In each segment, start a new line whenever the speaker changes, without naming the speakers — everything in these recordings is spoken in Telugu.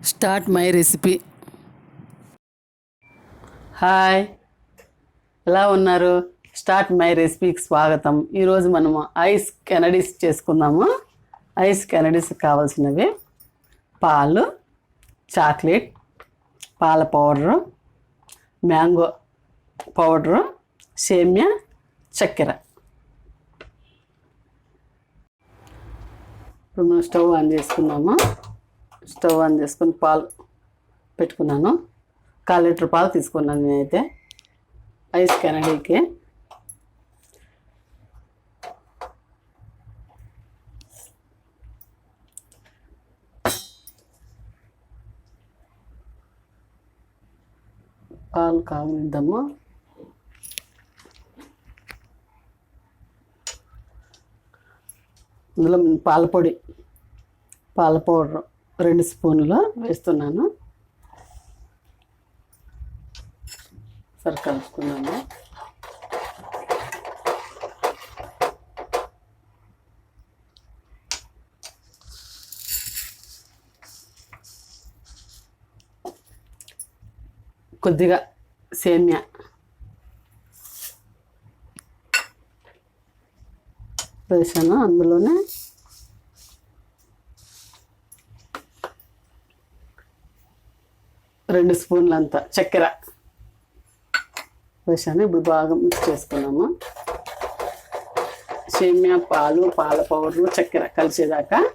Start my recipe. హాయ్. ఎలా ఉన్నారు? స్టార్ట్ మై రెసిపీకి స్వాగతం. ఈరోజు మనము ఐస్ కెనడీస్ చేసుకుందాము. ఐస్ కెనడీస్ కావాల్సినవి. పాలు చాక్లెట్ పాల పౌడరు మ్యాంగో పౌడరు సేమ్య చక్కెర. ఇప్పుడు మనం స్టవ్ ఆన్ చేసుకున్నాము స్టవ్ ఆన్ చేసుకుని పాలు పెట్టుకున్నాను. కాల్ లీటర్ పాలు తీసుకున్నాను నేనైతే. ఐస్ కెనడీకి పాలు కాగనిద్దాము. ఇందులో పాల పొడి పాల పౌడర్. రెండు స్పూన్లు వేస్తున్నాను. సరే కలుపుకున్నాను కొద్దిగా సేమ్యా. వేసాను అందులోనే రెండు స్పూన్లు అంత చక్కెర. వేసాను. ఇప్పుడు బాగా మిక్స్ చేసుకున్నాము. సేమియా పాలు పాల పౌడరు చక్కెర కలిసేదాకా.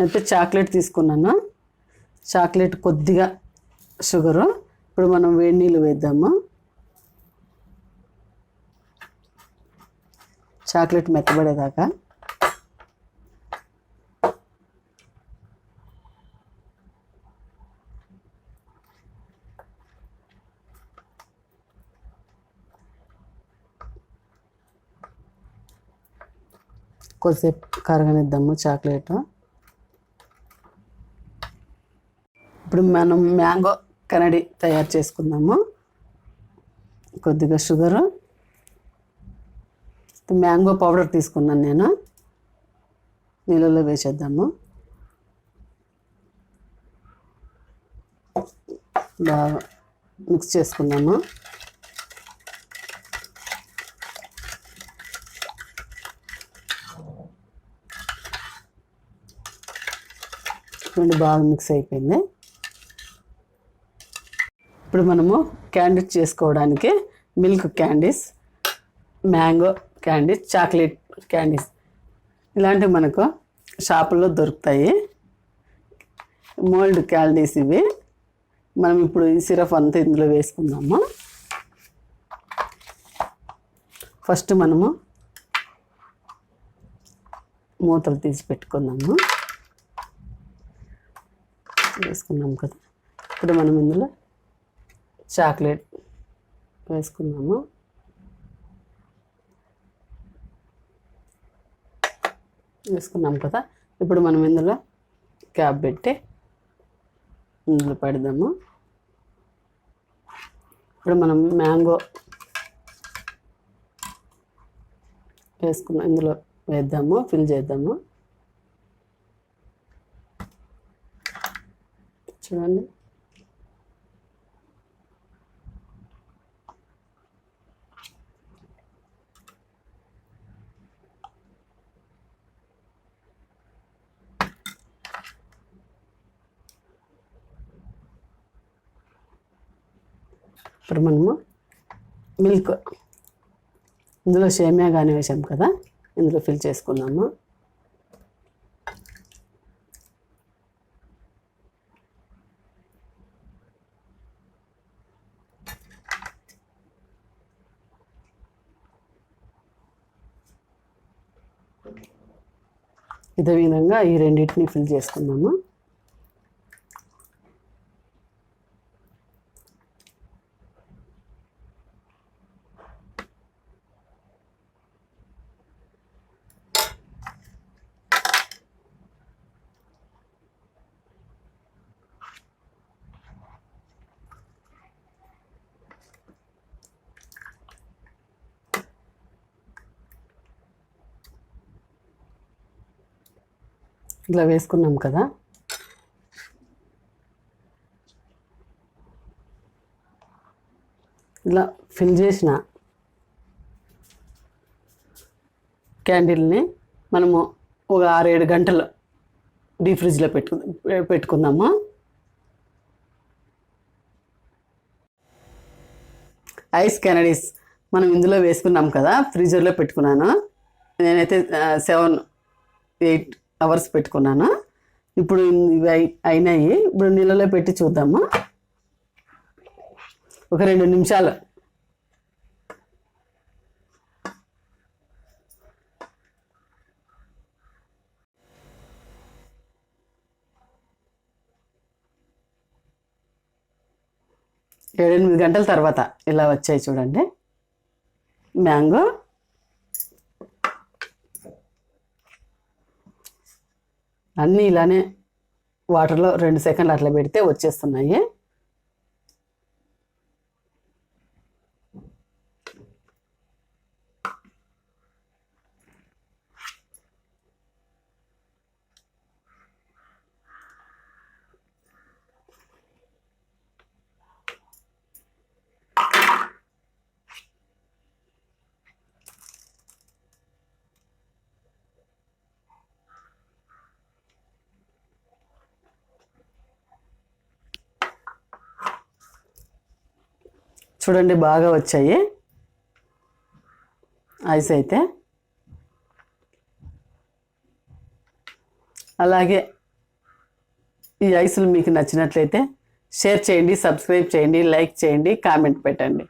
అయితే చాక్లెట్ తీసుకున్నాను. చాక్లెట్ కొద్దిగా షుగరు. ఇప్పుడు మనం వేడి నీళ్ళు వేద్దాము? చాక్లెట్ మెత్తబడేదాకా. కొద్దిసేపు కరగనిద్దాము చాక్లెట్. ఇప్పుడు మనం మ్యాంగో కనడి తయారు చేసుకుందాము. కొద్దిగా షుగరు మ్యాంగో పౌడర్ తీసుకున్నాను నేను. నీళ్ళలో వేసేద్దాము. బాగా మిక్స్ చేసుకుందాము చూడండి బాగా మిక్స్ అయిపోయింది. ఇప్పుడు మనము క్యాండీస్ చేసుకోవడానికి milk candies mango candies chocolate candies ఇలాంటివి మనకు షాపుల్లో దొరుకుతాయి. మోల్డ్ క్యాండీస్ ఇవి. మనం ఇప్పుడు ఈ సిరప్ అంతా ఇందులో వేసుకుందాము. ఫస్ట్ మనము మూతలు తీసి పెట్టుకుందాము. వేసుకున్నాం కదా. ఇప్పుడు మనం ఇందులో చాక్లెట్ వేసుకున్నాము వేసుకున్నాం కదా. ఇప్పుడు మనం ఇందులో క్యాప్ పెట్టి ఇందులో పెడదాము. ఇప్పుడు మనం మ్యాంగో వేసుకున్నాం ఇందులో వేద్దాము ఫిల్ చేద్దాము. చూడండి. ఇప్పుడు మనము మిల్క్. ఇందులో సేమియా కానీ వేసాం కదా ఇందులో ఫిల్ చేసుకున్నాము ఇదే విధంగా ఈ రెండింటిని ఫిల్ చేసుకున్నాము ఇట్లా వేసుకున్నాం కదా. ఇలా ఫిల్ చేసిన క్యాండిల్ని మనము ఒక ఆరేడు గంటలు డీ ఫ్రిడ్జ్లో పెట్టు పెట్టుకుందాము? ఐస్ కెనడీస్ మనం ఇందులో వేసుకున్నాం కదా ఫ్రీజర్లో పెట్టుకున్నాను. నేనైతే సెవెన్ ఎయిట్ అవర్స్ పెట్టుకున్నాను? ఇప్పుడు ఇవి అయినాయి. ఇప్పుడు నీళ్ళలో పెట్టి చూద్దాము? ఒక రెండు నిమిషాలు. ఏడెనిమిది గంటల తర్వాత ఇలా వచ్చాయి చూడండి. మ్యాంగో అన్నీ ఇలానే వాటర్లో రెండు సెకండ్లు అట్లా పెడితే వచ్చేస్తున్నాయి. చూడండి బాగా వచ్చాయి. ఐస్ అయితే. అలాగే ఈ ఐసులు మీకు నచ్చినట్లయితే షేర్ చేయండి సబ్స్క్రైబ్ చేయండి లైక్ చేయండి కామెంట్ పెట్టండి.